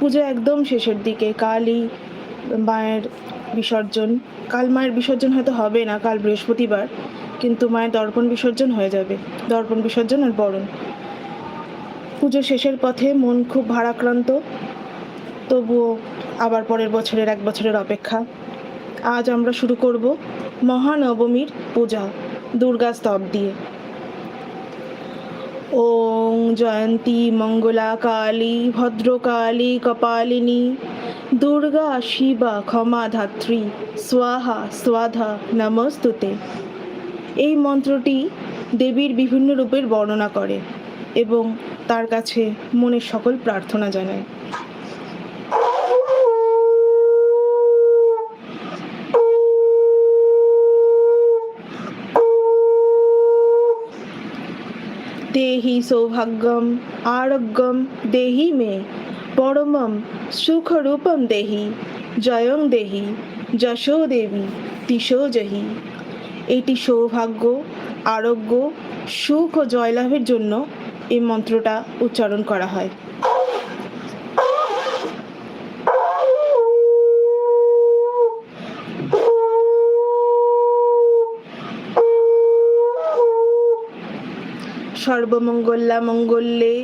পুজো একদম শেষের দিকে। কালই মায়ের বিসর্জন। কাল মায়ের বিসর্জন হয়তো হবে না, কাল বৃহস্পতিবার, কিন্তু মায়ের দর্পণ বিসর্জন হয়ে যাবে। দর্পণ বিসর্জন আর বরণ। পুজো শেষের পথে মন খুব ভারাক্রান্ত, তবুও আবার পরের বছরের এক বছরের অপেক্ষা। আজ আমরা শুরু করব মহানবমীর পূজা, দুর্গা স্তব দিয়ে। ওং জয়ন্তী মঙ্গলা কালী ভদ্রকালী কপালিনী দুর্গা শিবা ক্ষমা ধাত্রী স্বাহা স্বাধা নমস্তুতে এই মন্ত্রটি দেবীর বিভিন্ন রূপের বর্ণনা করে এবং তার কাছে মনের সকল প্রার্থনা জানায়। দেহি সৌভাগ্যম, আরোগ্যম দেহি মে। পরমম সুখরূপম দেহি, জয়ং দেহি, যশো দেবী, তিশো জহি। এটি সৌভাগ্য, আরোগ্য, সুখ ও জয়লাভের জন্য এই মন্ত্রটা উচ্চারণ করা হয়। সর্বমঙ্গলা মঙ্গলে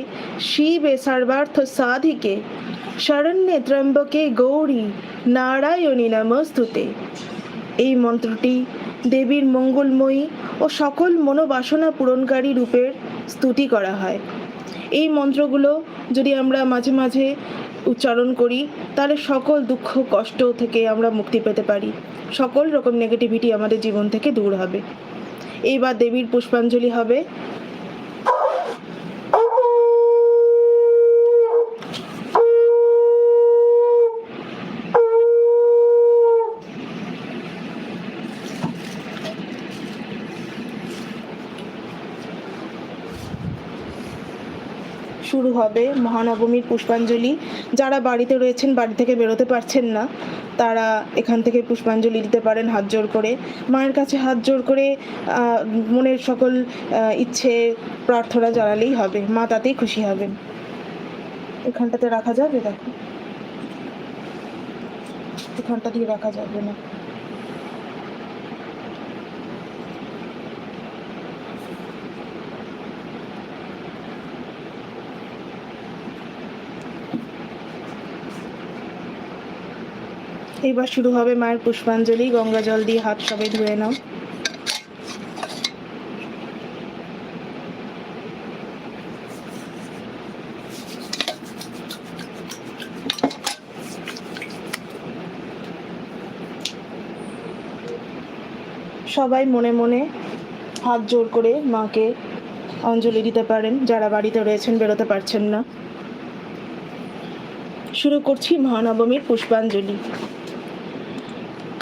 শিবে সর্বার্থ সাধিকে, শরণ্যে ত্রম্বকে গৌরী নারায়ণী নমস্তুতে। এই মন্ত্রটি দেবীর মঙ্গলময়ী ও সকল মনোবাসনা পূরণকারী রূপের স্তুতি করা হয়। এই মন্ত্রগুলো যদি আমরা মাঝে মাঝে উচ্চারণ করি, তাহলে সকল দুঃখ, কষ্ট থেকে আমরা মুক্তি পেতে পারি। সকল রকম নেগেটিভিটি আমাদের জীবন থেকে দূর হবে। এইবার দেবীর পুষ্পাঞ্জলি হবে। শুরু হবে মহানবমীর পুষ্পাঞ্জলি। যারা বাড়িতে রয়েছেন, বাড়ি থেকে বেরোতে পারছেন না, তারা এখান থেকে পুষ্পাঞ্জলি দিতে পারেন হাত জোর করে। মায়ের কাছে হাত জোর করে মনের সকল ইচ্ছে, প্রার্থনা জানালেই হবে। মা তাতেই খুশি হবেন। এখানটাতে রাখা যাবে দেখো? এখানটা দিয়ে রাখা যাবে না। এবার শুরু হবে মায়ের পুষ্পাঞ্জলি। গঙ্গা জল দিয়ে হাত সবাই ধুয়ে নাও। সবাই মনে মনে হাত জোর করে মাকে অঞ্জলি দিতে পারেন। যারা বাড়িতে রয়েছেন, বেরোতে পারছেন না। শুরু করছি মহানবমীর পুষ্পাঞ্জলি।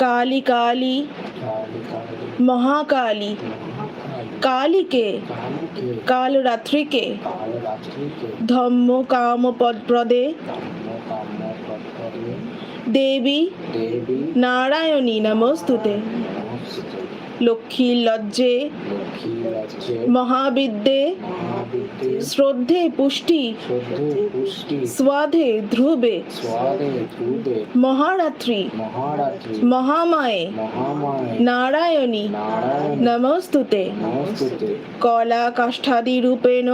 কালী কালী মহাকালী কালীকে কাল রাত্রিকে ধম্ম কাম পদপ্রদে দেবী নারায়ণী নমস্তুতে লজ্জে লক্ষ্মী মহাবিদ্যে মহাবিদ্যে শ্রদ্ধে পুষ্টি স্বাধে ধ্রুবে মহারাত্রি মহামায়ে নারায়ণী নমস্তুতে। কলা কাষ্ঠাদি রূপেণ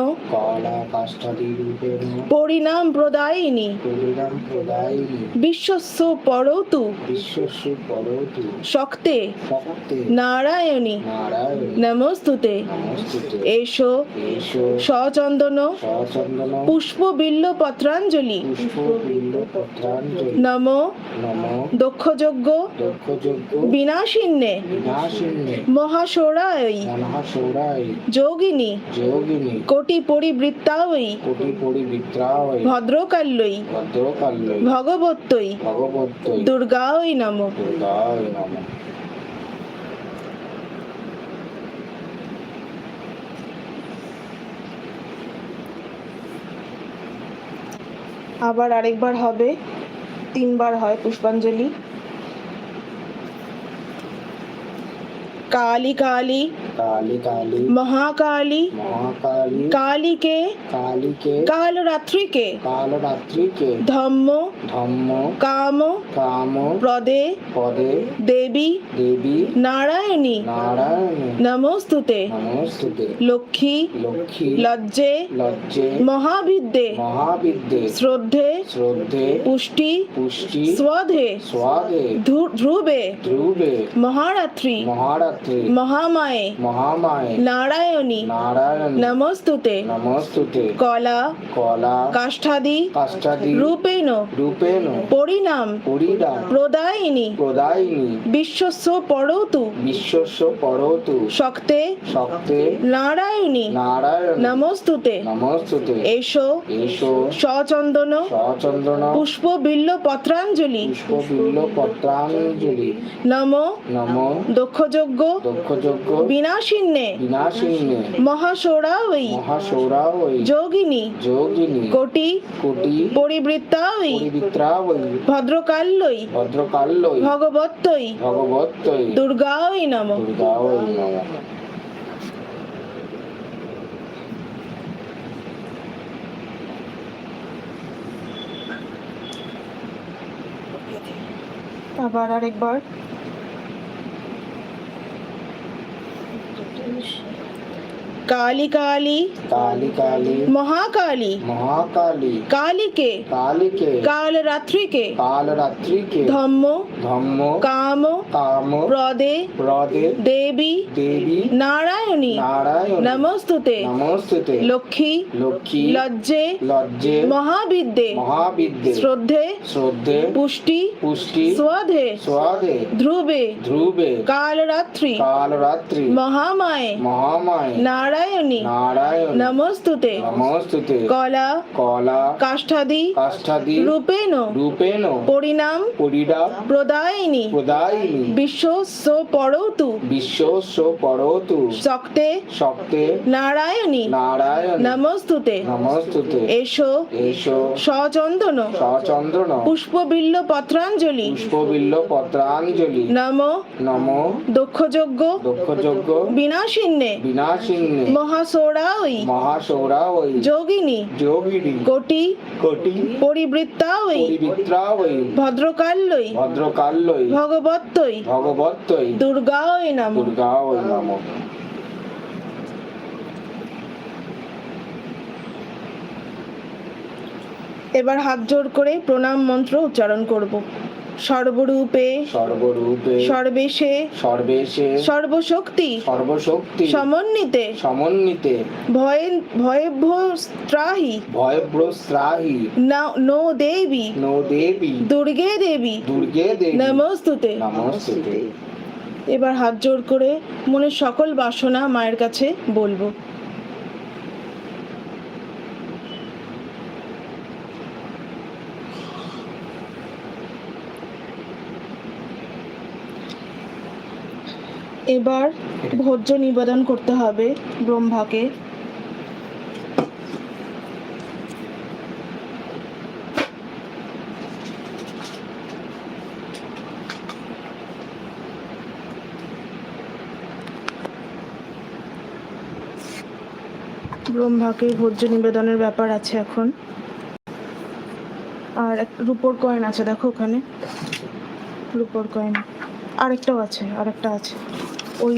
পরিণাম প্রদায়িনী বিশ্বস্য পরতু শক্তে নারায়ণী নমস্তুতে। এসো এসো সচন্দন সচন্দন পুষ্প বিল্ল পত্রাঞ্জলি নম। দক্ষযজ্ঞ। বিনাশিন্নে। বিনাশিন্নে। যোগিনী। কোটি পরিবৃত্তাওই ভদ্রকাল্যই। ভগবত্যই দুর্গাওই নম। আবার আরেকবার হবে তিনবার হয় পুষ্পাঞ্জলি। কালী কালী काली काली মহাকালী महाकाली কালীকে काली के কালরাত্রিকে काल रात्रि के ধম্ম धम्म কাম काम প্রদে पदे দেবী देवी নারায়ণী नारायण নমস্তুতে नमोस्तुते লক্ষ্মী लक्ष्मी লজ্জে लज्जे মহাবিদ্যে महाविद्ये শ্রদ্ধে श्रद्धे পুষ্টি पुष्टि স্বধে स्वादे ধু- ধ্রুবে ध्रुवे মহারাত্রি মহামায়ে। মহামায়ে। নারায়ণী। নারায়ণ। নমস্তুতে। নমস্তুতে। কলা। কলা। কাষ্ঠাদি। কাষ্ঠাদি। রূপেণ। রূপেণ। পরিণাম। পরিণাম। প্রদায়িনী। প্রদায়িনী। শক্তে। শক্তে। নারায়ণী। নারায়ণ। নমস্তুতে। নমস্তুতে। এসো। এসো। সচন্দন। সচন্দন। পুষ্প বিল্ল পত্রাঞ্জলি পুষ্প বিল্ল পত্রাঞ্জলি দক্ষযজ্ঞ দক্ষযজ্ঞ বিনাশিন্নে বিনাশিন্নে মহাসৌরাওই মহাসৌরাবৈ যোগিনী যোগিনী কোটি কোটি পরিবৃত্তাওই পরিবিত্রাবৈ ভদ্রকাল্যই ভদ্রকাল্যই ভগবত্তই ভগবত্তৈ দুর্গাওই নম দুর্গাবৈ নমঃ আবার আরেকবার। কালী কালী কালী কালী মহাকালী মহাকালী কালীকে কালীকে কাল রাত্রিকে কাল রাত্রিকে ধম্ম ধম্ম কাম কাম প্রদে প্রদে দেবী দেবী নারায়ণী নারায়ণ নমস্তুতে নমস্তুতে লক্ষ্মী লক্ষ্মী লজ্জে লজ্জে মহাবিদ্যে মহাবিদ্যে শ্রদ্ধে শ্রদ্ধে পুষ্টি পুষ্টি স্বধে স্বাদে ধ্রুবে ধ্রুবে কাল রাত্রি কাল মহামায়ে মহামায় নারায়ণী নারায়ণ নমস্তুতে নমস্তুতে কলা কলা কাষ্ঠাদি কাষ্ঠাদি রূপেণ রূপেণ পরিণাম পরিডা প্রদায়িনী প্রদায়িনী বিশ্বস্য পরতু বিশ্বস্য পরতু শক্তে। শক্তে। নারায়ণী। নারায়ণ। নমস্তুতে। নমস্তুতে। এসো। এসো। সচন্দন। সচন্দ্রন পুষ্পবিল্ল পত্রাঞ্জলি। পুষ্পবিল্ল পত্রাঞ্জলি। নম। নম। দক্ষযজ্ঞ দক্ষযজ্ঞ বিনাশিন্নে। বিনাশিন্নে। মহাসৌরাওই মহাসৌরাবৈ যোগিনী। যোগিনী। কোটি। কোটি। পরিবৃত্তাওই পরিবিত্রাবৈ ভদ্রকাল্যই ভদ্রকাল্যই ভগবত্তই। ভগবত্তই। নম। নাম। এবার হাত জোর করে প্রণাম মন্ত্র উচ্চারণ করব। সর্বরূপে সর্বরূপে সর্বেশে সর্বেশে সর্বশক্তি সর্বশক্তি সমন্বিতে সমন্বিতে ভয়ে ভয়েভ্যস্ত্রাহি ভয়ব্রস্রাহি না- নো দেবী নো দেবী দুর্গে দেবী দুর্গে দেবী নমস্তুতে। নমস্তুতে। এবার হাত জোর করে মনের সকল বাসনা মায়ের কাছে বলব। এবার ভোজ্য নিবেদন করতে হবে ব্রহ্মাকে। ব্রহ্মাকে ভোজ্য নিবেদনের ব্যাপার আছে এখন। আর এক রুপোর কয়েন আছে, দেখো ওখানে। রুপোর কয়েন আরেকটাও আছে, আরেকটা আছে। ওই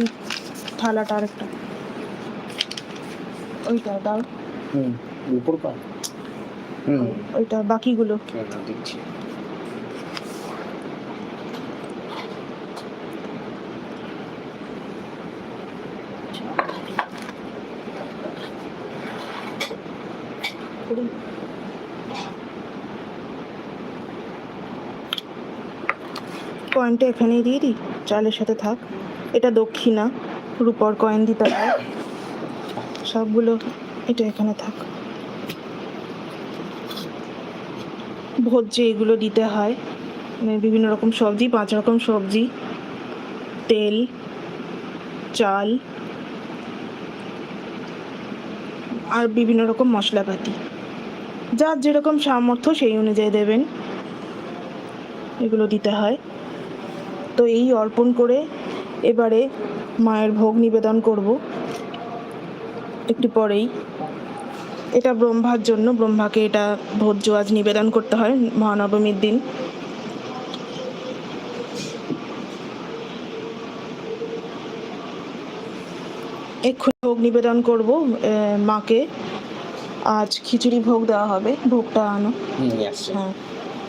থালাটা আরেকটা। ওইটা দাও। হুম উপর পা হুম। ওইটা বাকিগুলো। দিচ্ছি কয়েনটা এখানেই দিয়ে দিই চালের সাথে থাক। এটা দক্ষিণা, রুপোর কয়েন দিতে হয়। সবগুলো এটা এখানে থাক। ভোজ্যে এগুলো দিতে হয়। মানে বিভিন্ন রকম সবজি, পাঁচ রকম সবজি। তেল, চাল, আর বিভিন্ন রকম মশলাপাতি। যার যেরকম সামর্থ্য সেই অনুযায়ী দেবেন। এগুলো দিতে হয়। তো এই অর্পণ করে এবারে মায়ের ভোগ নিবেদন করব। একটু পরেই। এটা ব্রহ্মার জন্য ব্রহ্মাকে এটা ভোজ্য আজ নিবেদন করতে হয় মহানবমীর দিন। এক্ষুনি ভোগ নিবেদন করব মাকে। আজ খিচুড়ি ভোগ দেওয়া হবে ভোগটা আনো। হ্যাঁ।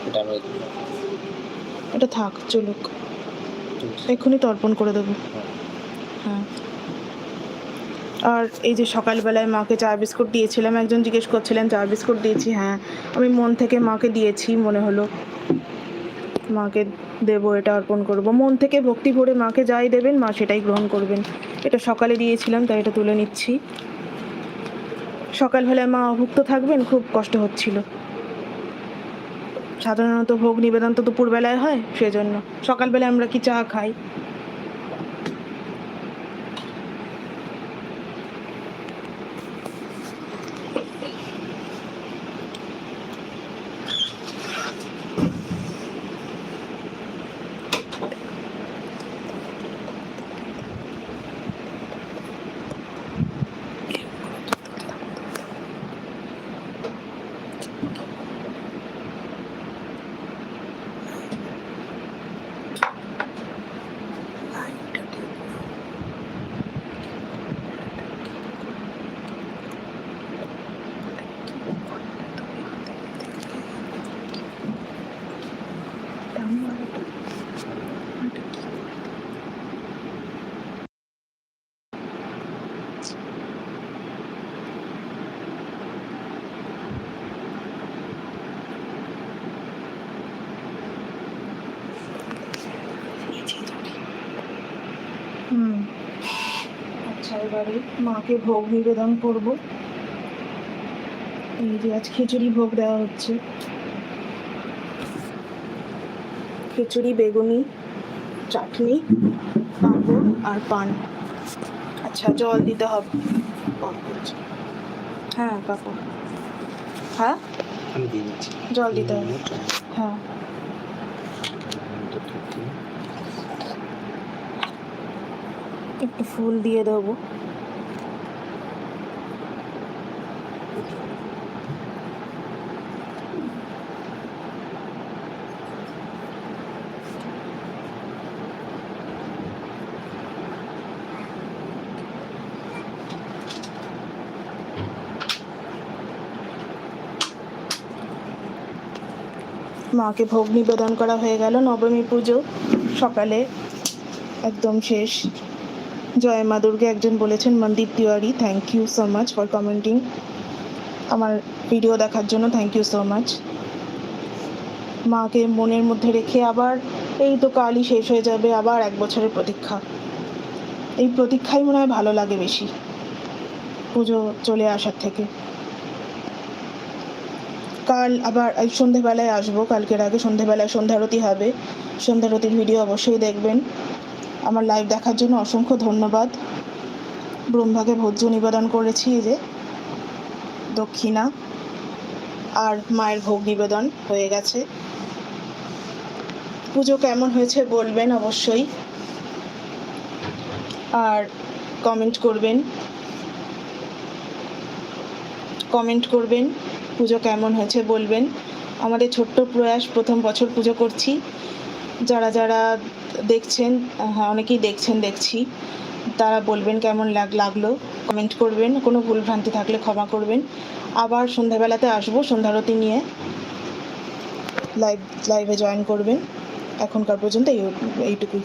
এটা এটা থাক চলুক। এক্ষুনি তর্পণ করে দেবো। হ্যাঁ। আর এই যে সকালবেলায় মাকে চা বিস্কুট দিয়েছিলাম, একজন জিজ্ঞেস করছিলেন, চা বিস্কুট দিয়েছি? হ্যাঁ। আমি মন থেকে মাকে দিয়েছি, মনে হলো মাকে দেবো, এটা অর্পণ করব। মন থেকে ভক্তি ভরে মাকে যাই দেবেন, মা সেটাই গ্রহণ করবেন। এটা সকালে দিয়েছিলাম, তাই এটা তুলে নিচ্ছি। সকালবেলায় মা অভুক্ত থাকবেন, খুব কষ্ট হচ্ছিল। সাধারণত ভোগ নিবেদন তো দুপুরবেলায় হয় সেজন্য। সকালবেলায় আমরা কি চা খাই হুম আচ্ছা এবারে মাকে ভোগ নিবেদন করব। এই যে আজ খিচুড়ি ভোগ দেওয়া হচ্ছে। খিচুড়ি বেগুনি চাটনি পাঁপড় আর পান। আচ্ছা জল দিতে হবে। হ্যাঁ কাকু হ্যাঁ? জল দিতে হবে। হ্যাঁ। একটু ফুল দিয়ে দেবো। মাকে ভোগ নিবেদন করা হয়ে গেল, নবমী পুজো সকালে একদম শেষ। জয় মা দুর্গে, একজন বলেছেন Mandeep Tiwari thank you so much for commenting আমার ভিডিও দেখার জন্য থ্যাংক ইউ সো মাচ মাকে মনের মধ্যে রেখে আবার এই তো কালই শেষ হয়ে যাবে, আবার এক বছরের প্রতীক্ষা। এই প্রতীক্ষাই মনে হয় ভালো লাগে বেশি, পুজো চলে আসার থেকে। কাল আবার সন্ধেবেলায় আসব, কালকের আগে সন্ধেবেলায় সন্ধ্যারতি হবে। সন্ধ্যারতির ভিডিও অবশ্যই দেখবেন। আমার লাইভ দেখার জন্য অসংখ্য ধন্যবাদ। ব্রহ্মাকে ভোজ্য নিবেদন করেছি যে। দক্ষিণা আর মায়ের ভোগ নিবেদন হয়ে গেছে। পুজো কেমন হয়েছে বলবেন অবশ্যই। আর কমেন্ট করবেন। কমেন্ট করবেন, পুজো কেমন হয়েছে বলবেন। আমাদের ছোট্ট প্রয়াস, প্রথম বছর পুজো করছি। যারা যারা দেখছেন হ্যাঁ অনেকেই দেখছেন, দেখছি। তারা বলবেন কেমন লাগ, লাগল। কমেন্ট করবেন, কোনো ভুলভ্রান্তি থাকলে ক্ষমা করবেন। আবার সন্ধ্যাবেলাতে আসব সন্ধ্যারতি নিয়ে লাইভ লাইভে জয়েন করবেন। এখনকার পর্যন্ত এইটুকুই।